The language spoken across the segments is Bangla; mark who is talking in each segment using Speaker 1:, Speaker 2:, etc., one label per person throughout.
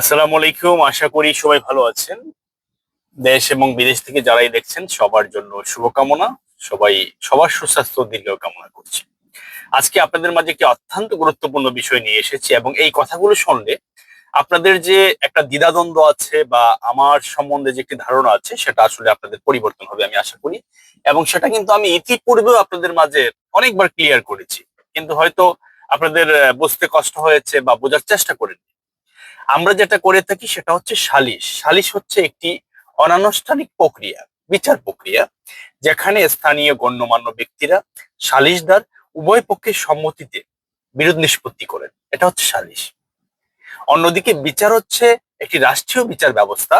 Speaker 1: আসসালামু আলাইকুম, আশা করি সবাই ভালো আছেন। দেশ এবং বিদেশ থেকে যারাই দেখছেন, সবার জন্য শুভকামনা। সবাই, সবার সুস্বাস্থ্য দীর্ঘ কামনা করছি। আজকে আপনাদের মাঝে একটি অত্যন্ত গুরুত্বপূর্ণ বিষয় নিয়ে এসেছি এবং এই কথাগুলো শুনলে আপনাদের যে একটা দ্বিধাদ্বন্দ্ব আছে বা আমার সম্বন্ধে যে একটি ধারণা আছে, সেটা আসলে আপনাদের পরিবর্তন হবে আমি আশা করি। এবং সেটা কিন্তু আমি ইতিপূর্বেও আপনাদের মাঝে অনেকবার ক্লিয়ার করেছি। কিন্তু হয়তো আপনাদের বুঝতে কষ্ট হয়েছে বা বোঝার চেষ্টা করেন আমরা যেটা করে থাকি সেটা হচ্ছে সালিশ। সালিশ হচ্ছে একটি অনানুষ্ঠানিক প্রক্রিয়া, বিচার প্রক্রিয়া, যেখানে স্থানীয় গণ্যমান্য ব্যক্তিরা সালিশদার উভয় পক্ষের সম্মতিতে বিরোধ নিষ্পত্তি করেন। এটা হচ্ছে সালিশ। অন্যদিকে বিচার হচ্ছে একটি রাষ্ট্রীয় বিচার ব্যবস্থা,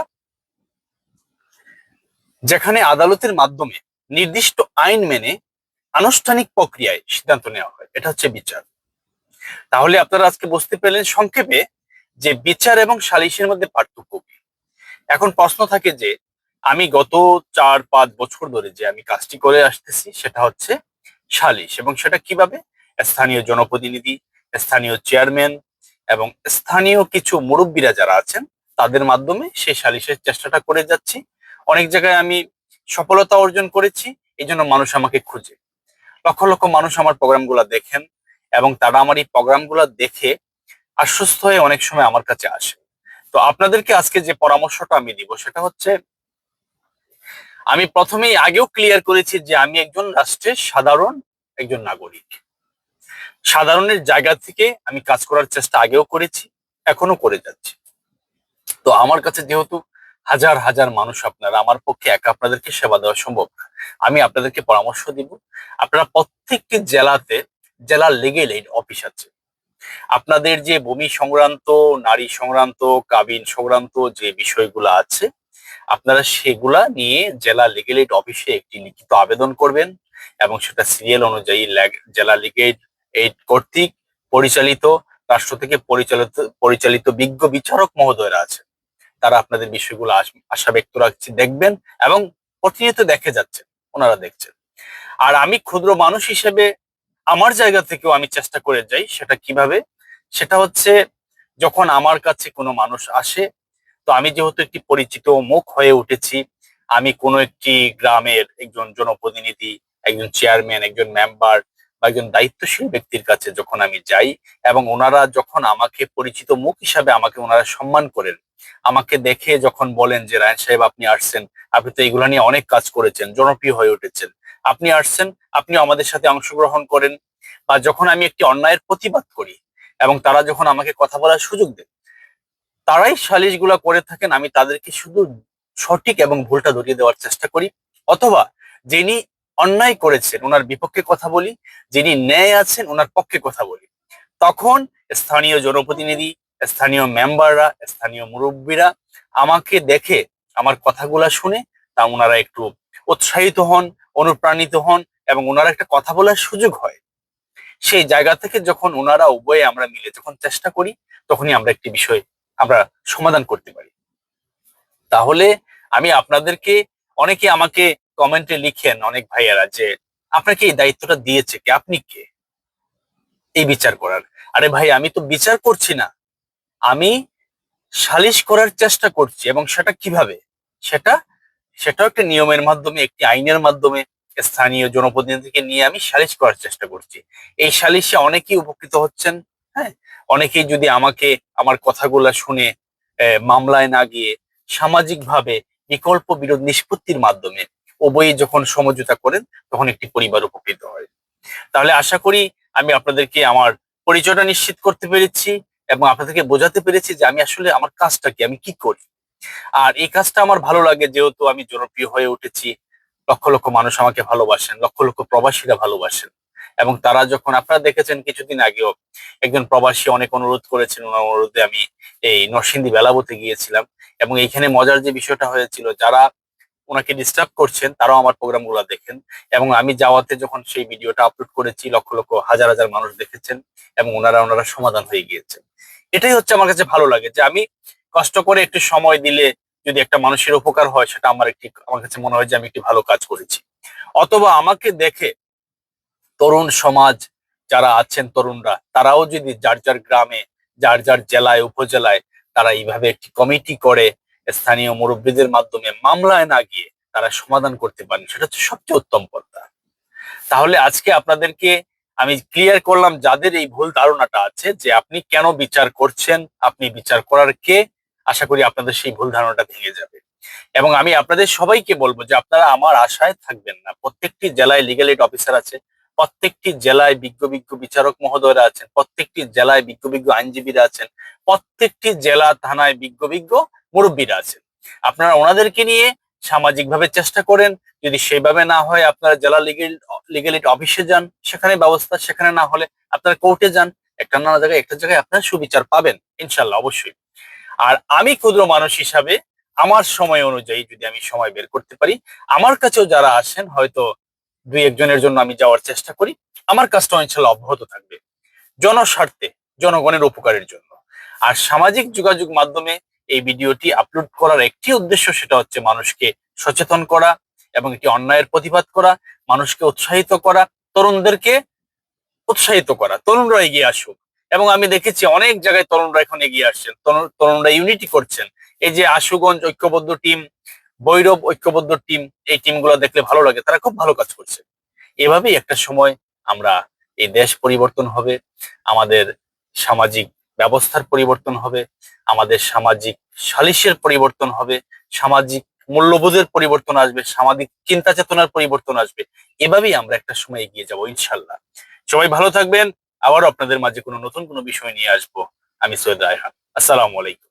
Speaker 1: যেখানে আদালতের মাধ্যমে নির্দিষ্ট আইন মেনে আনুষ্ঠানিক প্রক্রিয়ায় সিদ্ধান্ত নেওয়া হয়। এটা হচ্ছে বিচার। তাহলে আপনারা আজকে বুঝতে পেলেন সংক্ষেপে যে বিচার এবং সালিশের মধ্যে পার্থক্য কি? এখন প্রশ্ন থাকে যে, আমি গত চার, পাঁচ বছর ধরে যে আমি কাজটি করে আসতেছি, সেটা হচ্ছে সালিশ এবং সেটা কীভাবে? স্থানীয় জনপ্রতিনিধি, স্থানীয় চেয়ারম্যান এবং স্থানীয় কিছু মুরব্বীরা যারা আছেন, তাদের মাধ্যমে সেই সালিশের চেষ্টাটা করে যাচ্ছি। অনেক জায়গায় আমি সফলতা অর্জন করেছি এই জন্য মানুষ আমাকে খুঁজে। লক্ষ লক্ষ মানুষ আমার প্রোগ্রামগুলো দেখেন এবং তারা আমার এই প্রোগ্রামগুলো দেখে আশ্বস্ত হয়ে অনেক সময় আমার কাছে আসে। তো আপনাদেরকে আজকে যে পরামর্শটা আমি দিব সেটা হচ্ছে, আমি প্রথমেই আগেও ক্লিয়ার করেছি যে আমি একজন রাষ্ট্রের সাধারণ একজন নাগরিক। সাধারণের জায়গা থেকে আমি কাজ করার চেষ্টা আগেও করেছি, এখনও করে যাচ্ছি। তো আমার কাছে যেহেতু হাজার হাজার মানুষ আপনারা, আমার পক্ষে একা আপনাদেরকে সেবা দেওয়া সম্ভব না। আমি আপনাদেরকে পরামর্শ দিব। আপনারা প্রত্যেকটি জেলাতে, জেলার লিগেল এইড অফিস আছে। আপনাদের যে ভূমি সংক্রান্ত, নারী সংক্রান্ত, কাবিন সংক্রান্ত যে বিষয়গুলো আছে, আপনারা সেগুলা নিয়ে জেলা লিগেল এইড অফিসে একটি লিখিত আবেদন করবেন এবং সেটা সিরিয়াল অনুযায়ী জেলা লিগেল এইড কর্তৃক পরিচালিত, রাষ্ট্র থেকে পরিচালিত পরিচালিত বিজ্ঞ বিচারক মহোদয়রা আছে। তারা আপনাদের বিষয়গুলো আশ- ব্যক্ত রাখছি, দেখবেন এবং প্রতিনিয়ত দেখে যাচ্ছেন, ওনারা দেখছেন। আর আমি ক্ষুদ্র মানুষ হিসেবে আমার জায়গা থেকেও আমি চেষ্টা করে যাই সেটা কীভাবে? সেটা হচ্ছে যখন আমার কাছে কোনো মানুষ আসে, তো আমি যেহেতু একটি পরিচিত মুখ হয়ে উঠেছি, আমি কোনো একটি গ্রামের একজন জনপ্রতিনিধি, একজন চেয়ারম্যান একজন মেম্বার বা একজন দায়িত্বশীল ব্যক্তির কাছে যখন আমি যাই এবং ওনারা যখন আমাকে পরিচিত মুখ হিসাবে আমাকে ওনারা সম্মান করেন, আমাকে দেখে যখন বলেন যে, রায়ন সাহেব, আপনি আসছেন। আপনি তো এগুলো নিয়ে অনেক কাজ করেছেন, জনপ্রিয় হয়ে উঠেছেন। আপনি আসছেন আপনিও আমাদের সাথে অংশগ্রহণ করেন বা যখন আমি একটি অন্যায়ের প্রতিবাদ করি এবং তারা যখন আমাকে কথা বলার সুযোগ দেন, তারাই সালিশগুলা করে থাকেন, আমি তাদেরকে শুধু সঠিক এবং ভুলটা ধরিয়ে দেওয়ার চেষ্টা করি। অথবা যিনি অন্যায় করেছেন ওনার বিপক্ষে কথা বলি, যিনি ন্যায় আছেন ওনার পক্ষে কথা বলি। তখন স্থানীয় জনপ্রতিনিধি, স্থানীয় মেম্বাররা, স্থানীয় মুরব্বীরা আমাকে দেখে, আমার কথাগুলা শুনে তা ওনারা একটু উৎসাহিত হন, অনুপ্রাণিত হন এবং ওনারা একটা কথা বলার সুযোগ হয়। সেই জায়গা থেকে যখন ওনারা উভয়ে আমরা মিলে যখন চেষ্টা করি, তখনই আমরা একটি বিষয় আমরা সমাধান করতে পারি। তাহলে আমি আপনাদেরকে, অনেকে আমাকে কমেন্টে লিখেন, অনেক ভাইয়ারা যে, আপনাকে এই দায়িত্বটা দিয়েছে কে? আপনি কে? এই বিচার করার। আরে ভাই, আমি তো বিচার করছি না। আমি সালিশ করার চেষ্টা করছি এবং সেটা কীভাবে? সেটা, সেটাও একটা নিয়মের মাধ্যমে, একটি আইনের মাধ্যমে স্থানীয় জনপ্রতিনিধিকে নিয়ে আমি সালিশ করার চেষ্টা করছি। এই সালিশে অনেকেই উপকৃত হচ্ছেন হ্যাঁ? অনেকেই যদি আমাকে আমার কথাগুলো শুনে মামলায় না গিয়ে সামাজিকভাবে বিকল্প বিরোধ নিষ্পত্তির মাধ্যমে উভয়ই যখন সমঝোতা করেন, তখন একটি পরিবার উপকৃত হয়। তাহলে আশা করি আমি আপনাদেরকে আমার পরিচয়টা নিশ্চিত করতে পেরেছি এবং আপনাদেরকে বোঝাতে পেরেছি যে আমি আসলে আমার কাজটা কি, আমি কি করি। আর এই কাজটা আমার ভালো লাগে, যেহেতু আমি জনপ্রিয় হয়ে উঠেছি লক্ষ লক্ষ মানুষ আমাকে ভালোবাসেন, লক্ষ লক্ষ প্রবাসীরা ভালোবাসেন। এবং তারা যখন আপনারা দেখেছেন কিছুদিন আগেও একজন প্রবাসী অনেক অনুরোধ করেছেন, ওনার অনুরোধে আমি এই নরসিংদী বেলাবতে গিয়েছিলাম। এবং এইখানে মজার যে বিষয়টা হয়েছিল, যারা ওনাকে ডিস্টার্ব করছেন, তারাও আমার প্রোগ্রামগুলো দেখেন। এবং আমি যাওয়াতে যখন সেই ভিডিওটা আপলোড করেছি, লক্ষ লক্ষ হাজার হাজার মানুষ দেখেছেন এবং ওনারা ওনারা সমাধান হয়ে গিয়েছেন। এটাই হচ্ছে আমার কাছে ভালো লাগে যে আমি কষ্ট করে একটু সময় দিলে যদি একটা মানুষের উপকার হয়, সেটা আমার একটি, আমার কাছে মনে হয় যে আমি একটি ভালো কাজ করেছি। অথবা আমাকে দেখে তরুণ সমাজ যারা আছেন তরুণরা, তারাও যদি যার যার গ্রামে, যার যার জেলায়, উপজেলায় তারা এইভাবে একটি কমিটি করে স্থানীয় মুরব্বীদের মাধ্যমে মামলায় না গিয়ে তারা সমাধান করতে পারেন, সেটা হচ্ছে সবচেয়ে উত্তম পন্থা। তাহলে আজকে আপনাদেরকে আমি ক্লিয়ার করলাম যাদের এই ভুল ধারণাটা আছে যে আপনি কেন বিচার করছেন, আপনি বিচার করার কে আশা করি আপনাদের সেই ভুল ধারণাটা ভেঙে যাবে। এবং আমি আপনাদের সবাইকে বলব যে আপনারা আমার আশায় থাকবেন না। প্রত্যেকটি জেলায় লিগাল এইড অফিসার আছে, প্রত্যেকটি জেলায় বিজ্ঞ বিজ্ঞ বিচারক মহোদয়রা আছেন, প্রত্যেকটি জেলায় বিজ্ঞ বিজ্ঞ আইনজীবীরা আছেন, প্রত্যেকটি জেলা থানায় বিজ্ঞ বিজ্ঞ মুরব্বীরা আছেন। আপনারা ওনাদেরকে নিয়ে সামাজিকভাবে চেষ্টা করেন, যদি সেভাবে না হয় আপনারা জেলা লিগেল লিগেলিটি অফিসে যান, সেখানে ব্যবস্থা, সেখানে না হলে আপনারা কোর্টে যান, একটা না জায়গায়, একটা জায়গায় আপনারা সুবিচার পাবেন ইনশাল্লাহ অবশ্যই। আর আমি ক্ষুদ্র মানুষ হিসাবে আমার সময় অনুযায়ী যদি আমি সময় বের করতে পারি, আমার কাছেও যারা আসেন, হয়তো দুই একজনের জন্য আমি যাওয়ার চেষ্টা করি। আমার কাজটা ইনশাল্লাহ অব্যাহত থাকবে। জনস্বার্থে, জনগণের উপকারের জন্য। আর সামাজিক যোগাযোগ মাধ্যমে এই ভিডিওটি আপলোড করার একটি উদ্দেশ্য সেটা হচ্ছে মানুষকে সচেতন করা এবং একটি অন্যায়ের প্রতিবাদ করা, মানুষকে উৎসাহিত করা, তরুণদেরকে উৎসাহিত করা। তরুণরা এগিয়ে আসুক। এবং আমি দেখেছি অনেক জায়গায় তরুণরা এখন এগিয়ে আসছেন। তরুণ- তরুণরা ইউনিটি করছেন। এই যে আশুগঞ্জ ঐক্যবদ্ধ টিম বৈরব ঐক্যবদ্ধ টিম এই টিমগুলো দেখলে ভালো লাগে। তারা খুব ভালো কাজ করছে। এভাবেই একটা সময় আমরা এই দেশ পরিবর্তন হবে, আমাদের সামাজিক ব্যবস্থার পরিবর্তন হবে, আমাদের সামাজিক সালিশের পরিবর্তন হবে, সামাজিক মূল্যবোধের পরিবর্তন আসবে, সামাজিক চিন্তা চেতনার পরিবর্তন আসবে। এভাবেই আমরা একটা সময় এগিয়ে যাব, ইনশাল্লাহ। সবাই ভালো থাকবেন। আবারও আপনাদের মাঝে কোনো নতুন কোনো বিষয় নিয়ে আসব। আমি সৈয়দ রায়হান। আসসালামু আলাইকুম।